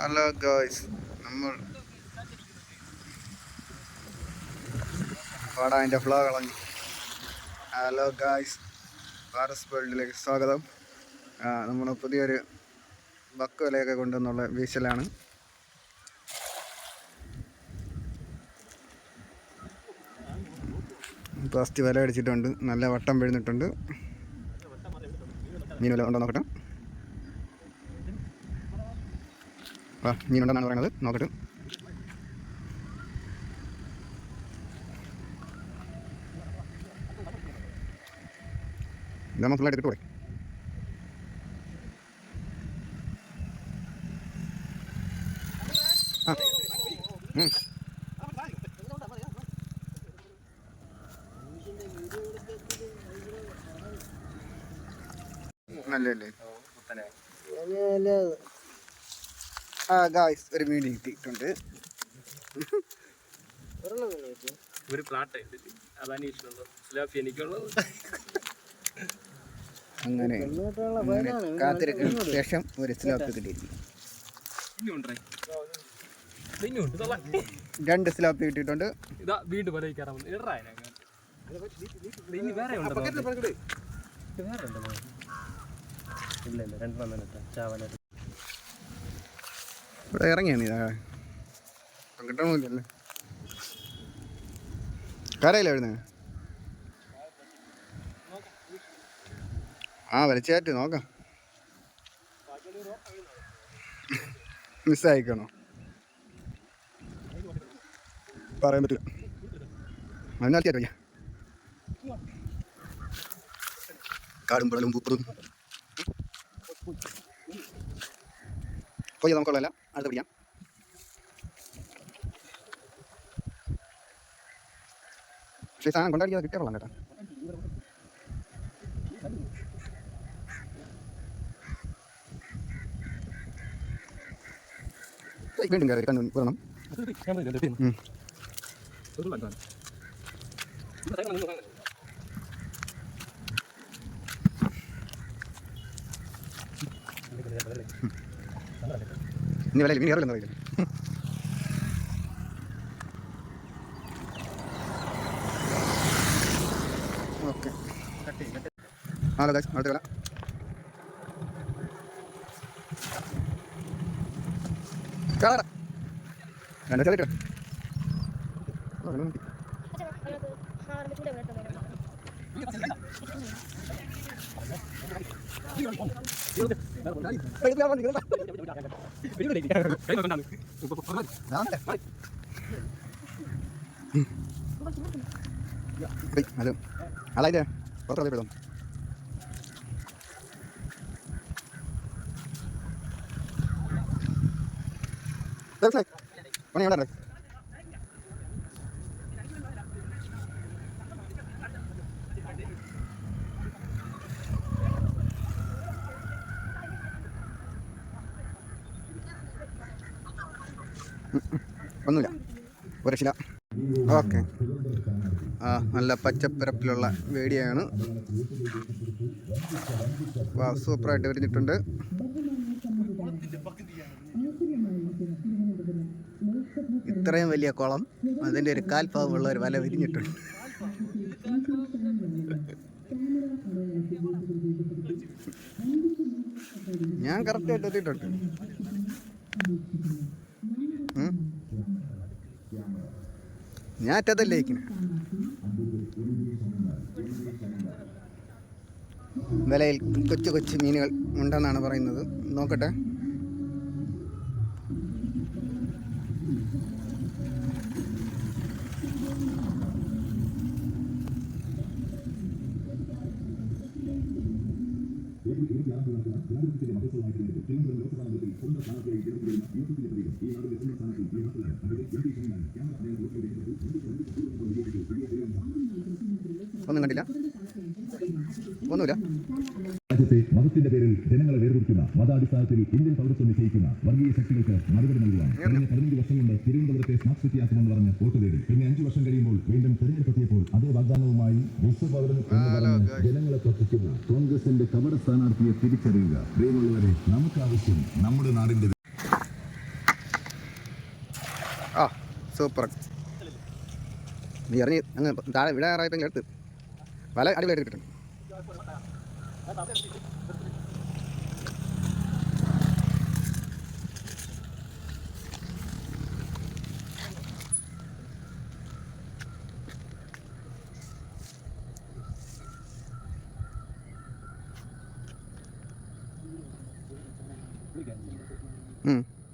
Hello ഗോയ്സ് നമ്മൾ പാടാ എന്റെ ഫ്ലോ കളഞ്ഞു ഹലോ ഗായ്സ് പാരസ് വേൾഡിലേക്ക് സ്വാഗതം. നമ്മൾ പുതിയൊരു ബക്ക് വലയൊക്കെ കൊണ്ടുവന്നുള്ള വീശലാണ്. പ്ലാസ്റ്റിക് വില അടിച്ചിട്ടുണ്ട്. നല്ല വട്ടം വീഴുന്നിട്ടുണ്ട് മീൻ വില ഉണ്ടോ നോക്കട്ടെ ആ മീനുണ്ടെന്നാണ് പറയുന്നത്. നോക്കട്ടെ. ഇതാ ഫുള്ളായിട്ട് എടുത്തു ആ. ഉം. നല്ലല്ലേ ആ ഗായ്സ് ഒരു മീൻ കിട്ടിയിട്ടുണ്ട്. ഒരു പ്ലാട്ട് അതാണ് ഇഷ്ടമുള്ളത്. സ്ലാഫി എനിക്കുള്ളത്. അങ്ങനെ കാത്തിരിക്കുന്ന ശേഷം ഒരു സ്ലോപ്പ് കിട്ടിയിരിക്കും രണ്ട് സ്ലോപ്പ് കിട്ടിയിട്ടുണ്ട്. ഇതാ വീണ്ടും കയറാൻ വേറെ ഉണ്ട്? ഇല്ല ഇല്ല രണ്ടെണ്ണം തന്നെ. ചാവനായിട്ട് ഇവിടെ ഇറങ്ങിയാണ് ഇതാ. കരയില്ല എഴുതുന്നത് ആ വലിച്ചാറ്റ് നോക്കാം. മിസ്സായിക്കണോ? പറയാൻ പറ്റില്ല. ഞാൻ കാടും പുഴലും പൂപ്പറും കൊയ്യ നമുക്കുള്ളതല്ല அடுத்தபடியா. சரி சார் கொண்டாடி கிட்டே வரலாம் கேட்டேன் வேண்டுங்க கண்ணு வரணும். ഇനി വില ഇനി കയറില്ല പറയില്ല ഓക്കെ. ഹലോ ഗൈസ് അടുത്ത വില കാണാടാ രണ്ട് ചെറിയ അത് അതായത് പുറത്തുള്ള വിടും പണി എവിടെ ഒന്നുമില്ല ഒരു ഓക്കെ. ആ നല്ല പച്ചപ്പരപ്പിലുള്ള വേടിയാണ്. വാ സൂപ്പറായിട്ട് വിരിഞ്ഞിട്ടുണ്ട്. ഇത്രയും വലിയ കുളം അതിന്റെ ഒരു കാൽഭാഗമുള്ള ഒരു വല വിരിഞ്ഞിട്ടുണ്ട്. ഞാൻ കറക്റ്റായിട്ട് എത്തിയിട്ടുണ്ട്. ഞാൻ അറ്റത്തല്ലേ വിലയിൽ കൊച്ചു കൊച്ചു മീനുകൾ ഉണ്ടെന്നാണ് പറയുന്നത്. നോക്കട്ടെ. ഒന്നും കണ്ടില്ല. ഒന്നുമില്ല. രാജ്യത്തെ മതത്തിന്റെ പേരിൽ ജനങ്ങളെ വേർതിരിക്കുന്ന മതാടിസ്ഥാനത്തിൽ ഇന്ത്യൻ പൗരത്വം നിശ്ചയിക്കുന്ന വർഗീയ ശക്തികൾക്ക് മറുപടി നൽകുവാൻ കഴിഞ്ഞ പതിനഞ്ച് വർഷം കൊണ്ട് തിരുവനന്തപുരത്തെ സ്മാർട്ട് സിറ്റി ആക്കുമെന്ന് പറഞ്ഞ് വോട്ട് തേടി. പിന്നെ അഞ്ചു വർഷം കഴിയുമ്പോൾ വീണ്ടും തെരഞ്ഞെടുപ്പെത്തിയപ്പോൾ അതേ വാഗ്ദാനവുമായി വിശ്വപൗരൻ ജനങ്ങളെ പറ്റിക്കുന്ന കോൺഗ്രസിന്റെ സ്ഥാനാർത്ഥിയെ തിരിച്ചറിയുക. പ്രിയമുള്ളവരെ നമുക്ക് ആവശ്യം നമ്മുടെ നാടിന്റെ ആ സൂപ്പർ. നീ ഇറങ്ങി അങ്ങ് താഴെ വിടാറായപ്പോൾ എടുത്ത്. വല അടിപൊളിയായിട്ട് കിട്ടും.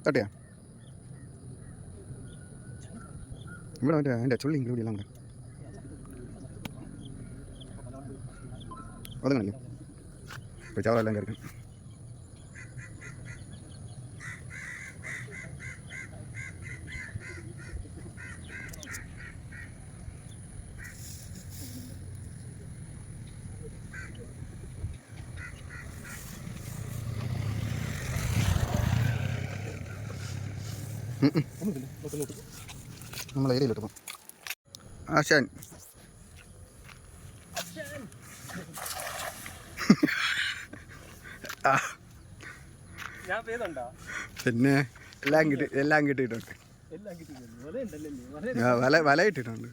തട്ടിയാ. ഇവിടെ മറ്റേ അതിന്റെ ചുള്ളി ഇവിടെ എല്ലാം കൂടെ ഒതുങ്ങണല്ലോ ഇപ്പോൾ ചാവറെല്ലാം കയറി നമ്മൾ ഏരിയയിലോട്ട് പോകും ആശാൻ. പിന്നെ എല്ലാം കിട്ടി എല്ലാം കിട്ടിയിട്ടുണ്ട്. വല വല ഇട്ടിട്ടുണ്ട്.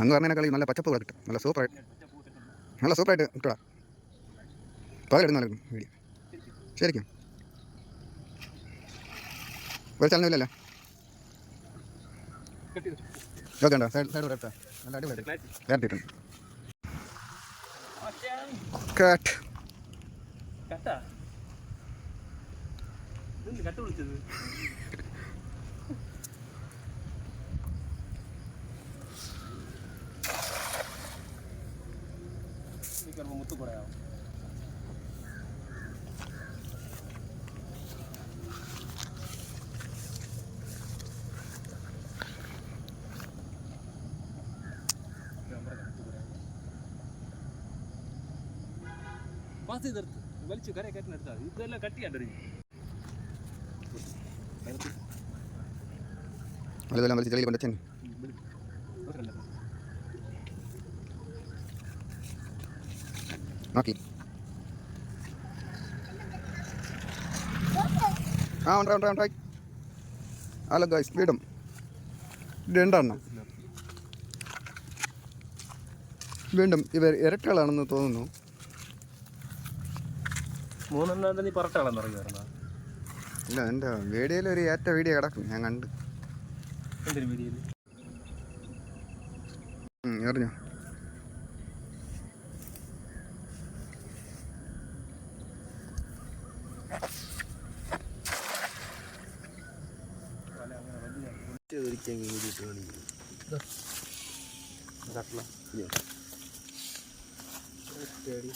അന്ന് പറഞ്ഞതിനേക്കാൾ നല്ല പച്ചപ്പ് കൂടെ കിട്ടും. നല്ല സൂപ്പറായിട്ട്. നല്ല സൂപ്പറായിട്ട് കിട്ടുക പകലെടുത്ത് നല്ല വീഡിയോ. ശരിക്കും. ഒരു ചലനമില്ലല്ലോ ഓക്കെ ഉണ്ടോ? സൈഡ് സൈഡ് കൂടെ നല്ല അടിപൊളി കേട്ടിട്ടുണ്ട് കട്ട്. കട്ടാ கருப்பு கருப்பு முத்து கூட. ஆகும் பாசி தருத்து வலிச்சு கரையை கட்டி நடத்தாது இதெல்லாம் கட்டி அண்டறிங்க அதெல்லாம் வலிச்சு தெளிவு பண்ணச்சேன் നോക്കി. ആ ഉണ്ട് ഉണ്ട് ഉണ്ട്. അല്ല ഗൈസ് വീടും. രണ്ടെണ്ണം. വീണ്ടും ഇവർ ഇരട്ടകളാണെന്ന് തോന്നുന്നു. മൂന്നെണ്ണം നീ ഇല്ല എന്റെ വീഡിയോയിൽ ഒരു ഏറ്റ വീഡിയോ കിടക്കും ഞാൻ കണ്ട്. എന്തൊരു വീഡിയോയിൽ ഉം, Dari ceng ini di sini. Dah. Angkatlah. Ya. Dari.